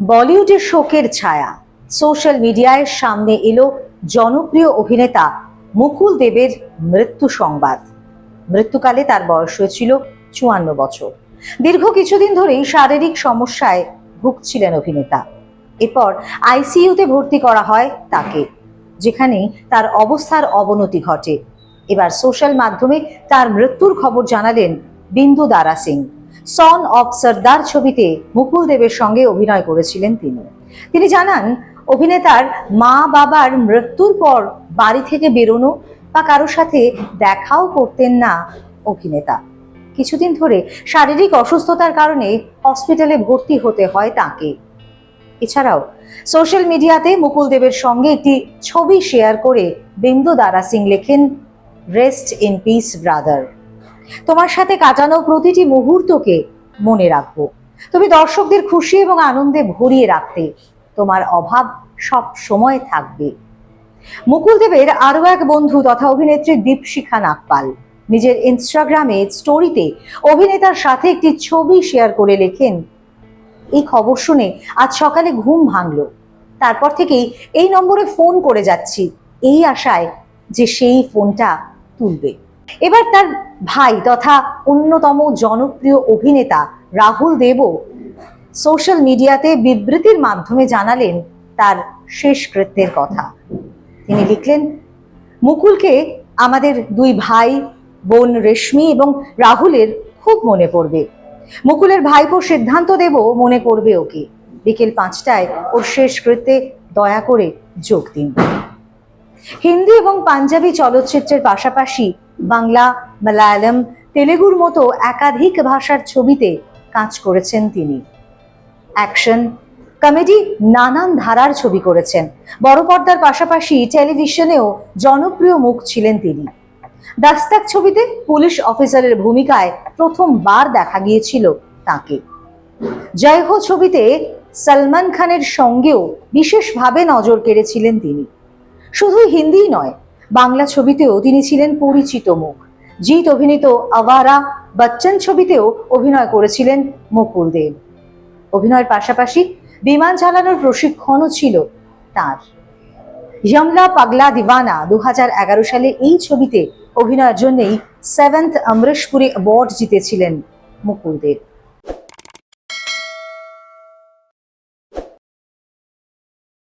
বলিউডের শোকের ছায়া। সোশ্যাল মিডিয়ায় সামনে এলো জনপ্রিয় অভিনেতা মুকুল দেবের মৃত্যু সংবাদ। মৃত্যুকালে তার বয়স হয়েছিল চুয়ান্ন বছর। দীর্ঘ কিছুদিন ধরেই শারীরিক সমস্যায় ভুগছিলেন অভিনেতা। এরপর আইসিইউতে ভর্তি করা হয় তাকে, যেখানে তার অবস্থার অবনতি ঘটে। এবার সোশ্যাল মাধ্যমে তার মৃত্যুর খবর জানালেন বিন্দু দারা সিং। সন অফ সর্দার ছবিতে মুকুল দেবের সঙ্গে অভিনয় করেছিলেন তিনি। তিনি জানান, অভিনেতার মা বাবার মৃত্যুর পর বাড়ি থেকে বেরোনো বা কারোর সাথে দেখাও করতেন না অভিনেতা। কিছুদিন ধরে শারীরিক অসুস্থতার কারণে হসপিটালে ভর্তি হতে হয় তাকে। এছাড়াও, সোশ্যাল মিডিয়াতে মুকুল দেবের সঙ্গে একটি ছবি শেয়ার করে বিন্দু দারা সিং লেখেন রেস্ট ইন পিস ব্রাদার তোমার সাথে কাটানো প্রতিটি মুহূর্তকে মনে রাখব। তুমি দর্শকদের খুশি এবং আনন্দে ভরিয়ে রাখতে তোমার অভাব সব সময় থাকবে। মুকুল দেবের আরও এক বন্ধু তথা অভিনেত্রী দীপশিখা নাগপাল। নিজের ইনস্টাগ্রামে স্টোরিতে অভিনেতার সাথে একটি ছবি শেয়ার করে লেখেন, এই খবর শুনে আজ সকালে ঘুম ভাঙলো। তারপর থেকেই এই নম্বরে ফোন করে যাচ্ছি। এই আশায় যে সেই ফোনটা তুলবে। এবার তার ভাই তথা অন্যতম জনপ্রিয় অভিনেতা রাহুল দেবও সোশ্যাল মিডিয়াতে বিবৃতির মাধ্যমে জানালেন তার শেষকৃত্যের কথা। তিনি লিখলেন, মুকুলকে আমাদের দুই ভাই, বোন রেশমি এবং রাহুলের খুব মনে পড়বে। মুকুলের ভাইপো সিদ্ধান্ত দেব, মনে করবে ওকে। বিকেল পাঁচটায় ওর শেষকৃত্যে দয়া করে যোগ দিন। হিন্দি এবং পাঞ্জাবি চলচ্চিত্রের পাশাপাশি বাংলা, মালায়ালাম, তেলেগুর মতো একাধিক ভাষার ছবিতে কাজ করেছেন তিনি। অ্যাকশন, কমেডি নানান ধারার ছবি করেছেন। বড় পর্দার পাশাপাশি টেলিভিশনেও জনপ্রিয় মুখ ছিলেন তিনি। দাস্তাক ছবিতে পুলিশ অফিসারের ভূমিকায় প্রথমবার দেখা গিয়েছিল তাকে। জয় হো ছবিতে সলমান খানের সঙ্গেও বিশেষভাবে নজর কেড়েছিলেন তিনি। শুধু হিন্দিই নয় বাংলা ছবিতেও তিনি ছিলেন পরিচিত মুখ। জিৎ অভিনীত আওয়ারা বচ্চন ছবিতেও অভিনয় করেছিলেন মুকুল দেব। অভিনয়ের পাশাপাশি বিমান চালানোর প্রশিক্ষণও ছিল তার। যমলা পাগলা দিওয়ানা দু সালে এই ছবিতে অভিনয়ের জন্যই সেভেন্থ অমরেশপুরি অ্যাওয়ার্ড জিতেছিলেন মুকুল দেব।